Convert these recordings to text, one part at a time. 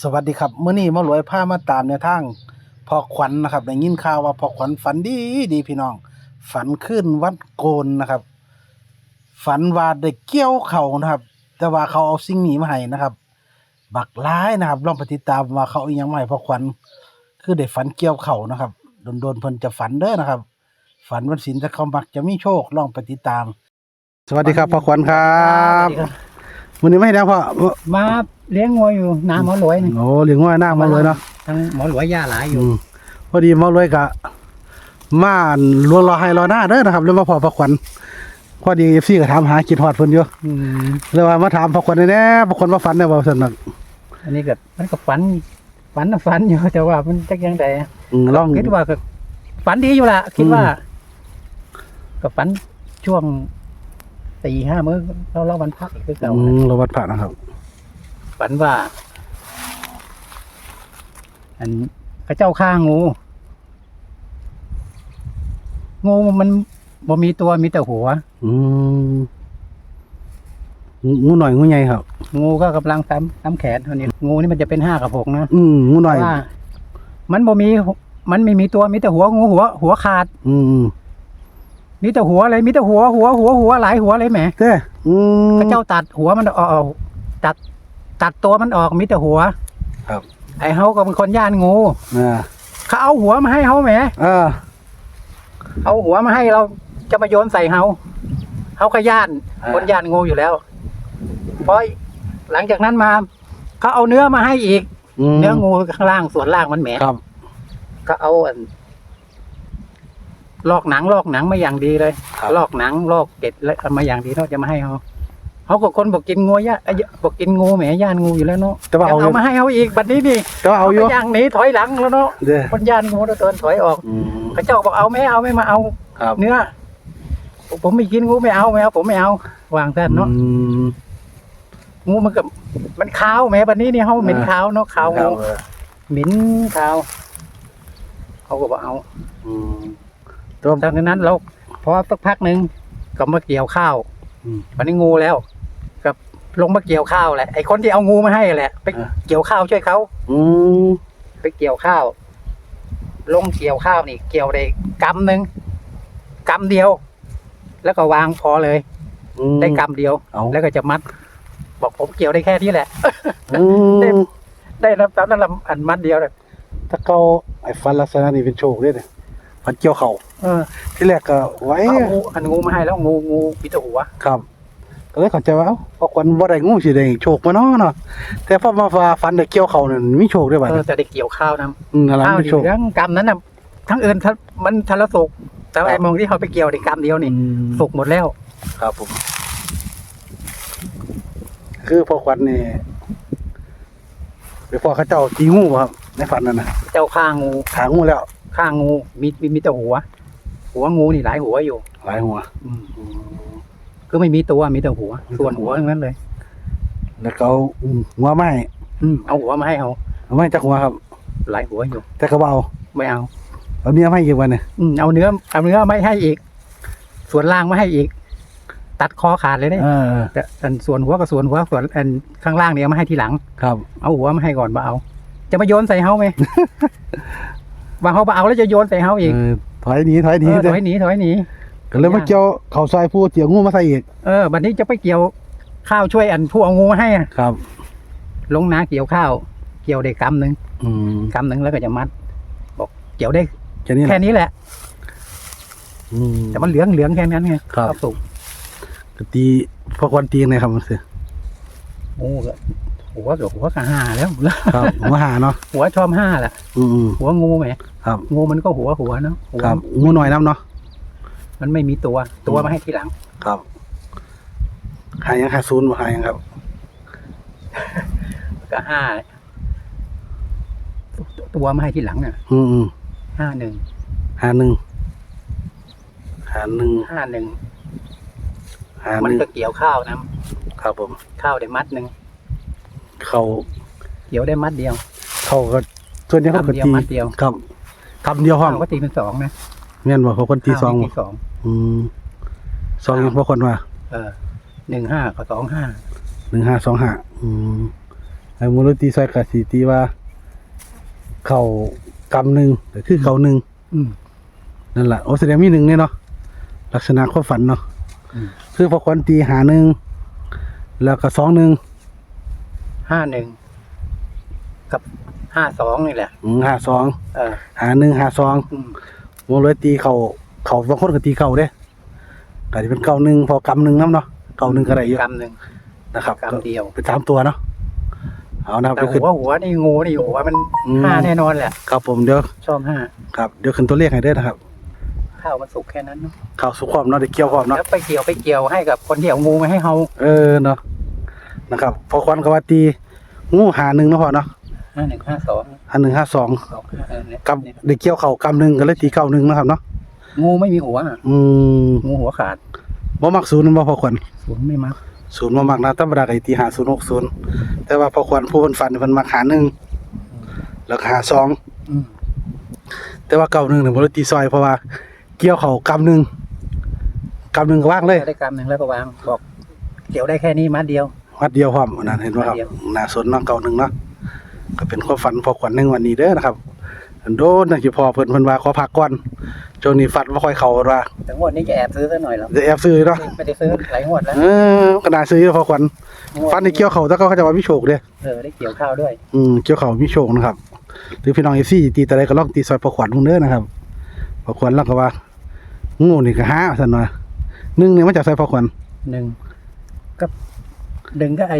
สวัสดีครับเมื้อนี้มารวยพามาตามแนวทางพอขวัญนะครับได้ยินข่าวว่าพอขวัญฝันดีดีพี่น้อง ฝันขึ้นวัดโกนนะครับ ฝันว่าได้เกี่ยวเขานะครับ แต่ว่าเขาเอาสิ่งนี้มาให้นะครับ บักร้ายนะครับลองปฏิตามว่าเขาอาอิหยังมาให้พอขวัญคือได้ฝันเกี่ยวเขานะครับโดนๆเพิ่นจะฝันเด้อนะครับ ฝันวันศีลจะเขามักจะมีโชคลองปฏิตาม สวัสดีครับพอขวัญครับ มื้อนี้ไม่ได้พ่อมาเลี้ยงงัวอยู่นาหมอหลวยนี่โอ้เลี้ยงว่าหน้ามาเลยเนาะทั้งหมอหลวยย่าหลายอยู่อืมพอดีหมารวยกะมาลวงรอให้รอหน้าเด้อนะครับแล้วมาพอพระขวัญพอดีเอฟซีก็ถามหาคิดฮอดเพิ่นอยู่อืมเลยว่ามาถามพระขวัญแน่ๆพระขวัญมาฝันได้บ่ซั่นน่ะอันนี้ก็มันก็ฝันฝันน่ะฝันอยู่แต่ว่ามันจักยังไงอืมลองคิดว่าก็ฝันดีอยู่ละคิดว่าอืมก็ฝันช่วง สี่ห้ามื้อเราเล่าวันพักอีกคือเก่าอืมระวัดผ่านนะครับ ฝันว่า อันพระเจ้าฆ่างู งูมันบ่มีตัวมีแต่หัว อืมงูหน่อยงูใหญ่ครับ งูก็กำลังซ้ำซ้ำแขนเท่านี้ งูนี่มันจะเป็นห้ากับหกนะอืมงูหน่อย ว่า มันบ่มี มันไม่มีตัวมีแต่หัวงูหัว หัวขาด อืม มีแต่หัวเลยมีแต่หัวหัวหัวหัวหลายหัวเลยแหมเด้ออืม พระเจ้าตัดหัวมันออกตัด ตัดตัวมันออกมีแต่หัวครับ ไอ้เฮาก็เป็นคนย่านงูอ่าเขาเอาหัวมาให้เฮาแหมเออเอาหัวมาให้เราจะมาโยนใส่เฮาเฮาก็ย่านอ่าคนย่านงูอยู่แล้วพอหลังจากนั้นมาเขาเอาเนื้อมาให้อีก มเนื้องูข้างล่างส่วนล่างมันแหมครับก็เอาอัน ลอกหนังลอกหนังมาอย่างดีเลย ครับ ลอกหนังลอกเกล็ดแล้วเอามาอย่างดีเนาะจะมาให้เขาเขาก็คนบอกกินงูย่าเอ้ยบอกกินงูแหมย่านงูอยู่แล้วเนาะแต่ว่าเอายังเอามาให้เขาอีกบัดนี้นี่แต่ว่าเอาอยู่ก็ย่างหนีถอยหลังแล้วเนาะเด้อคนย่านงูแล้วเดินถอยออกอืมพระเจ้าบอกเอาไม่เอาไม่มาเอาครับเนื้อผมไม่กินงูไม่เอาไม่เอาผมไม่เอาวางแท่นเนาะอืม งูมันก็มันขาวแหมบัดนี้นี่เขาเหม็นอ่า ขาวเนาะขาวครังูบเหม็นขาวเขาก็บอกเอา อืม แต่ว่าจากนั้นเราพอสักพักหนึ่งก็มาเกี่ยวข้าวอืมวันนี้งูแล้วกับลงมาเกี่ยวข้าวแหละไอ้คนที่เอางูมาให้แหละ ไปอ่าเกี่ยวข้าวช่วยเขาอืมไปเกี่ยวข้าว ลงเกี่ยวข้าวนี่ เกี่ยวได้กำหนึ่งกำเดียว แล้วก็วางพอเลยอืมได้กำเดียวเอาแล้วก็จะมัด บอกผมเกี่ยวได้แค่นี้แหละอืมได้รับตามนั้นละอันมัดเดียวเลยถ้าเขาไอ้ฟันลักษณะนี้เป็นโชคด้วยเนี่ย ฟันเกี่ยวเข่าเออที่แรกก็ไว้เอางูอันงูมาให้แล้วงูงูปีตหัวครับ ก็เลยเข้าใจว่าเอ้าพอควันบ่ได้งูสิได้โชคมาเนาะเนาะแต่พอมาว่าฟันได้เกี่ยวเข่านั่นมีโชคด้วยบัดเออจะได้เกี่ยวข้าวนะอืมอะไรข้าวมีดีโชค ทั้งกำนั้นน่ะทั้งอื่นทั้งมันทะละสุกแต่ว่าครับ ไอ้มองที่เขาไปเกี่ยวในกำเดียวนี่อืมสุกหมดแล้ว ครับผม คือพอควันนี่ไปพอเขาเจ้าตีงูบ่ครับ ในฝันนั่นน่ะเจ้าข้างงูขางูแล้ว ข้างงูมีมีมีแต่หัว หัวงูนี่หลายหัวอยู่ หลายหัว อืมคือไม่มีตัวมีแต่หัวส่วนหัวทั้งนั้นเลย แล้วก็เอาอืมหัวไม้อืมเอาหัวมาให้เขาเอาไม้จักหัวครับหลายหัวอยู่แต่ก็บ่เอาไม่เอา เอาเนื้อไม้กี่วันเนี่ยอืมเอาเนื้อเอาเนื้อไม่ให้อีก ส่วนล่างไม่ให้อีก ตัดคอขาดเลยเนี่ยเออแต่อันส่วนหัวกับส่วนหัวส่วนอันข้างล่างเนี่ยเอามาให้ทีหลัง ครับ เอาหัวมาให้ก่อนมาเอา จะมาโยนใส่เฮาไหม ว่าเฮามาเอาแล้วจะโยนใส่เฮาอีกเออถอยหนีถอยหนีเออเด้ถออยหนีถอยหนีก็เลยมาเกี่ยวเข่าซอยผู้เกี่ยวงูมาใส่อีกเออบัดนี้จะไปเกี่ยวข้าวช่วยอันผู้เอางูมาให้อะครับ ลงนาเกี่ยวข้าว เกี่ยวได้กำหนึ่งอืมกำหนึ่งแล้วก็จะมัด บอกเกี่ยวได้แค่นี้แหแค่ละนี้แหละ อืม แต่มันเหลืองเหลืองแค่นั้นไงครับ สุกก็ตีพอควันตีไงครับมันสิโอ้ก็ หัวกับหัวกับห้าแล้ว ครับหัวหาเนาะหัวชอมห้าแหละอืมอืม หัวงูไหมครับ งูมันก็หัวหัวเนาะหัวครับงูหน่อยน้ำเนาะ มันไม่มีตัวตัวมาให้ทีหลัง ครับ หายังหาศูนย์บ่หายังครับ ก็ห้าตัวมาให้ทีหลังอะอืมอืมห้าหนึ่งหาหนึ่งหาหนึ่งห้าหนึ่งหาหมันนึ่งก็เกี่ยวข้าวนะครับผม ข้าวได้มัดหนึ่ง เขาเกี่ยวได้มัดเดียว เขาก็ส่วนใหญ่เขาก็คำเดียวตีมัดเดียว ครับคำเดียวห้องข้าวก็ตีเป็นสองนะแม่นบ่เขาคนตีสองข้าวบ่นี่ตีสอง อืมสองยังพอคนว่าเออหนึ่งห้ากับสองห้าหนึ่งห้าสองห้าอืมไอ้มูลตีซอยกะสิตีว่า เข่ากำหนึ่งก็คือเข่าหนึ่ง อืม นั่นแหละโอ้แสดงมีหนึ่งเนี่ยเนาะลักษณะความฝันเนาะอืม คือพอควันตีหาหนึ่งแล้วก็สองหนึ่ง ห้าหนึ่งกับห้าสองนี่แหละอืมหาสองเออหาหนึ่งหาสองอืมโมเลยตีเข่าเข่าบางคนก็ตีเข่าเด้ก็จะเป็นเข่าหนึ่งพอกำหนึ่งน้ำเนาะเข่าหนึ่งก็ได้เยอะกำหนึ่งนะครับกำเดียวเป็นสามตัวเนาะเอานะครับแต่เดี๋ยวขึ้นหัวหัวนี่งูนี่หัวมันอืม ห้าแน่นอนแหละ ครับผมเดี๋ยวชอบห้าครับเดี๋ยวขึ้นตัวเลขให้เด้อนะครับข้าวมันสุกแค่นั้นเนอะข่าวสุขความเนาะเดี๋ยวเกี่ยวความเนาะแล้วไปเกี่ยวไปเกี่ยวให้กับคนที่เอางูมาให้เฮาเออเนาะ นะครับพอควันก็ว่าตีงูหาหนึ่งเนาะพอเนาะห้าหนึ่งห้าสองหาหนึ่งห้าสองสองห้าเออเนี่ยกับเด็กเกี่ยวเข่ากำหนึ่งก็เลยตีเก้าหนึ่งนะครับเนาะงูไม่มีหัวอะอืมงูหัวขาดบ่มักศูนย์นั่นบ่พอควันศูนย์ไม่มักศูนย์บ่มักนะธรรมดาก็สิตีหาศูนย์หกศูนย์แต่ว่าพอควันผู้เพิ่นฝันเพิ่นมักหาหนึ่งแล้วก็หาสองอืมแต่ว่าเก้าหนึ่งเนี่ยบ่ได้ตีซอยเพราะว่า เกี่ยวเข่ากำหนึ่งกำหนึ่งก็ว่างเลยได้กำหนึ่งแล้วก็วางบอกเกี่ยวได้แค่นี้มัดเดียว วัดเดียวพร้อมอันนั่นเห็นบ่ครับวัดเดียวน่าสนเนาะเก้าหนึ่งเนาะก็เป็นความฝันพอควันหนึ่งวันนี้เด้อนะครับอันโดนจังสิพอเพิ่นเพิ่นว่าขอพักก่อนช่วงนี้ฝันบ่ค่อยเข้าว่าแต่งวดนี้จะแอบซื้อซะหน่อยแล้วจะแอบซื้อเนาะไม่ได้ซื้อหลายงวดแล้วเออก็น่าซื้ออยู่พอควันงวดฟันในเกี่ยวเขาแต่เขาจะว่ามีโชคเด้เออได้เกี่ยวข้าวด้วยอืมเกี่ยวเขามีโชคนะครับหรือพี่น้องเอฟซีตีแต่ใดก็ลองตีซอยพอขวัญมึงเด้อนะครับพอขวัญแล้วก็ว่างูนี่ก็หาซั่นว่าหนึ่งเนี่ยมาจากใส่พอขวัญหนึ่งก็ หนึ่งก็ไอ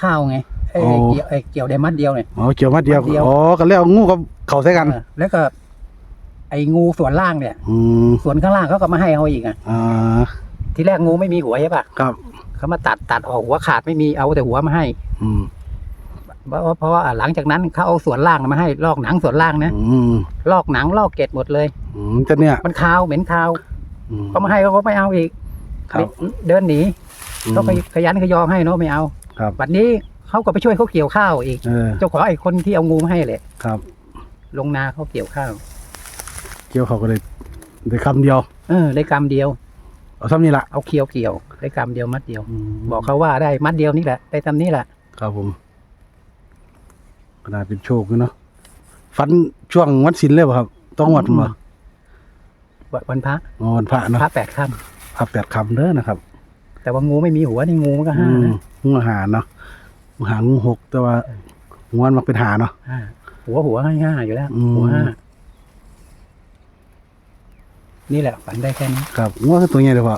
ข้าวไงไอเกี่ยวไอเกี่ยวได้มัดเดียวเนี่ย อ๋อเกี่ยวมาเดียวมัดเดียว อ๋อก็แล้วงูกับเขาใส่กันเออแล้วก็ ไองูส่วนล่างเนี่ย อืมส่วนข้างล่างเขาก็มาให้เขาอีกอะอ่าทีแรกงูไม่มีหัวใช่ปะครับ เขามาตัดตัดออกหัวขาดไม่มีเอาแต่หัวมาให้อืมเพราะว่าเพราะว่าหลังจากนั้นเขาเอาส่วนล่างมาให้ลอกหนังส่วนล่างนะอืมลอกหนังลอกเกล็ดหมดเลย อืมจะเนี่ยมันคาวเหม็นคาวอืมเขามาให้เขาก็ไม่เอาอีก ครับ เดินหนีอืม เขาไปขยันขยอมให้เนาะไม่เอาครับ วันนี้เขาก็ไปช่วยเขาเกี่ยวข้าวอีก เออ เจ้าของไอ้คนที่เอางูมาให้เลยครับ ลงนาเขาเกี่ยวข้าวเกี่ยวเขาก็เลยได้คำเดียว เออได้กำเดียว เอาซ้ำนี่ละเอาเคียวเกี่ยวได้กำเดียวมัดเดียวมบอกเขาว่าได้มัดเดียวนี่แหละได้ตำนี้แหละครับผมก็น่าเป็นโชคอยู่เนาะฟันช่วงวันศิลเลยป่ะครับ ต้องวัดมาวันวันพระอ๋อวันพระเนาะพระแปดค่พ ระแปดคำเด้อนะครับำแต่ว่างูไม่มีหัวนี่งูมันก็อืห้ามนะงูหาเนาะงูหางูหกแต่ว่างูมันมักเป็นหาเนาะห้าหัวหัวห้าห้าอยู่แล้วอืมหัวห้านี่แหละฝันได้แค่นี้ครับงูคือตัวใหญ่เลยพ่อ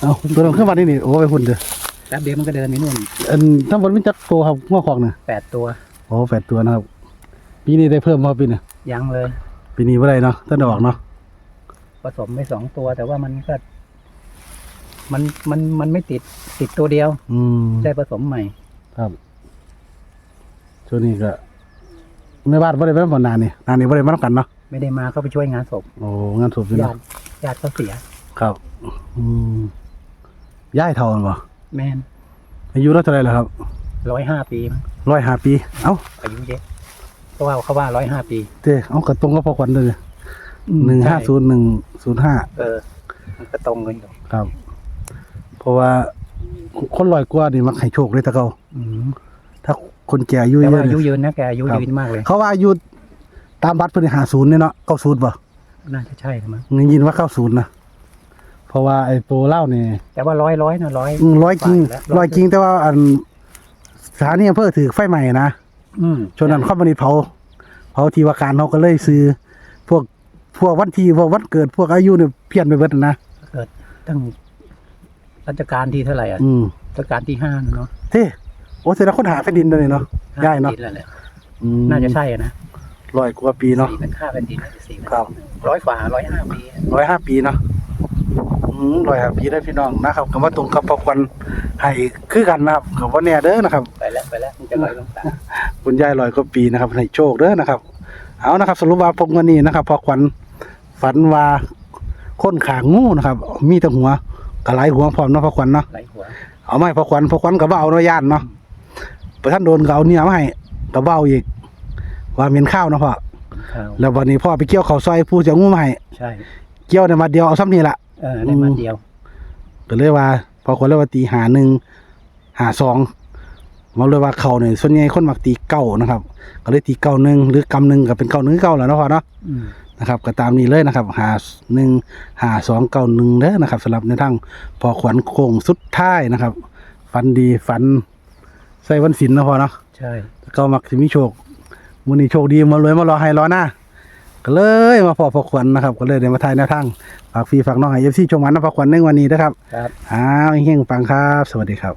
เอาตัวนึงขึ้นมานี่นี่โอ้ไปหุ่นเด้อแป๊บเดียวมันก็เดินไปนู่นอันทั้งหมดมีจักตัวครับงูขอกเนี่ยแปดตัวโอ้แปดตัวนะครับปีนี้ได้เพิ่มมาปีนี้ยังเลยปีนี้ว่าไรเนาะท่านดอกเนาะ ผสมไปสองตัว แต่ว่ามันก็ มันมันมันไม่ติดติดตัวเดียว อืมได้ผสมใหม่ ครับช่วงนี้ก็ไม่บ้านบ่ได้ไปนำบ่นานนี่นานนี่บ่ได้มานํกันเนาะไม่ได้มาเขาไปช่วยงานศพโอ้งานศพอยู่ญาเนาะติญาติเขาเสีย ครับ อืมย้ายเท่ากันบ่แม่นอายุเราเท่าไหร่ล่ะครับร้อยห้าปีมั้งร้อยห้าปี เอ้าอายุเยอะเพราะว่าเขาว่าร้อยห้าปี เต้เอากระตรงกับพ่อขวัญเลย หนึ่งห้าศูนย์หนึ่งศูนย์ห้าเออ มันก็ตรงกันอยู่ครับ เพราะว่าคนลอยกว่านี่มักให้โชคเลยแตะเกาอืมถ้าคนแก่อายุแต่เยว่าอะอายุเนี่ยยืนนะแกอายุครับยืนมากเลยเขาว่าอายุตามบัตรเพิ่นหาศูนย์เนี่ยเนาะเก้าศูนย์ป่ะน่าจะใช่นะมั้งได้ยินว่าเก้าศูนย์นะเพราะว่าไอ้ตัวเหล่านี่แต่ว่าร้อยร้อยนะร้อย อืมร้อยจริงแล้วร้อยจริงแต่ว่าอันสถานีอำเภอถือไฟใหม่นะอืมช่วงนั้นเข้ามาในเผาเผาที่ว่าการเขาก็เลยซื้อ พวกพวกวันที่พวกวันเกิดพวกอายุเนี่ยเพี้ยนไปเบิดนะเกิดตั้งรัชกาลที่เท่าไหร่อะอืมรัชกาลที่ห้าเนาะเท่โอ้แสดงคนหาแผ่นดินเลยเนาะห้ได้เนาะแผ่ดิแล้วแหละอืมน่าจะใช่อะนะร้อยกว่าปีเนาะสี่เป็นค่าแผ่นดินน่าจะสี่เป็นครับร้อยกว่าร้อยห้าปีร้อยห้าปีเนาะอืมร้อยห้าปีได้พี่น้องนะครับคำว่าตรงกับพอควันให้คือกันนะครับคำว่าแน่เด้อนะครับไปแล้วไปแล้วมันจะลอยลงตาคุณยายลอยกว่าปีนะครับให้โชคเด้อนะครับ เอานะครับ สรุปว่าผมวันนี้นะครับพอควัน ฝันว่าค้นขางงูนะครับ มีแต่หัวกระไหลหัวพร้อมเนาะพอควันเนาะไหลหัวเอาไม่พอควันพอควันกับว่าเอาเนาะย่านเนาะไปท่านโดนก็เอาเนี่ยมาให้กับว่าเอาอีก ว่าเมียนข้าวเนาะพ่อข้าวแล้ววันนี้พ่อไปเกี่ยวเขาวซอยผู้จะเอางูมาให้ใช่เกี่ยวในมาเดียวเอาซ้ำนี่ละเออในมันเดียวก็เลยว่าพอคนเลยว่าตีหาหนึ่งหาสองมาเลยว่าเขาเนี่ยส่วนใหญ่คนมักตีเก้านะครับ ก็เลยตีเก้าหนึ่งหรือกำหนึ่งก็เป็นเก้าหนึ่งเก้าแหล้วนาะพ่อเนาะ อืม นะครับก็ตามนี้เลยนะครับหาหนึ่งหาสองเก้าหนึ่งเด้อนะครับสำหรับในทางพอขวัญโค้งสุดท้ายนะครับ ฝันดีฝันใส่วันศิลนะพอเนาะใช่ก็มักสิมีโชคมื้อนี้โชคดีมารวยมารอให้รอหน้าก็เลยมาพอพอขวัญนะครับ ก็เลยได้มาทายแนวทางฝากฟรีฝากน้องให้ FC ชมมันนะพอขวัญในวันนี้นะครับครับอ้าวเฮงๆปังครับ สวัสดีครับ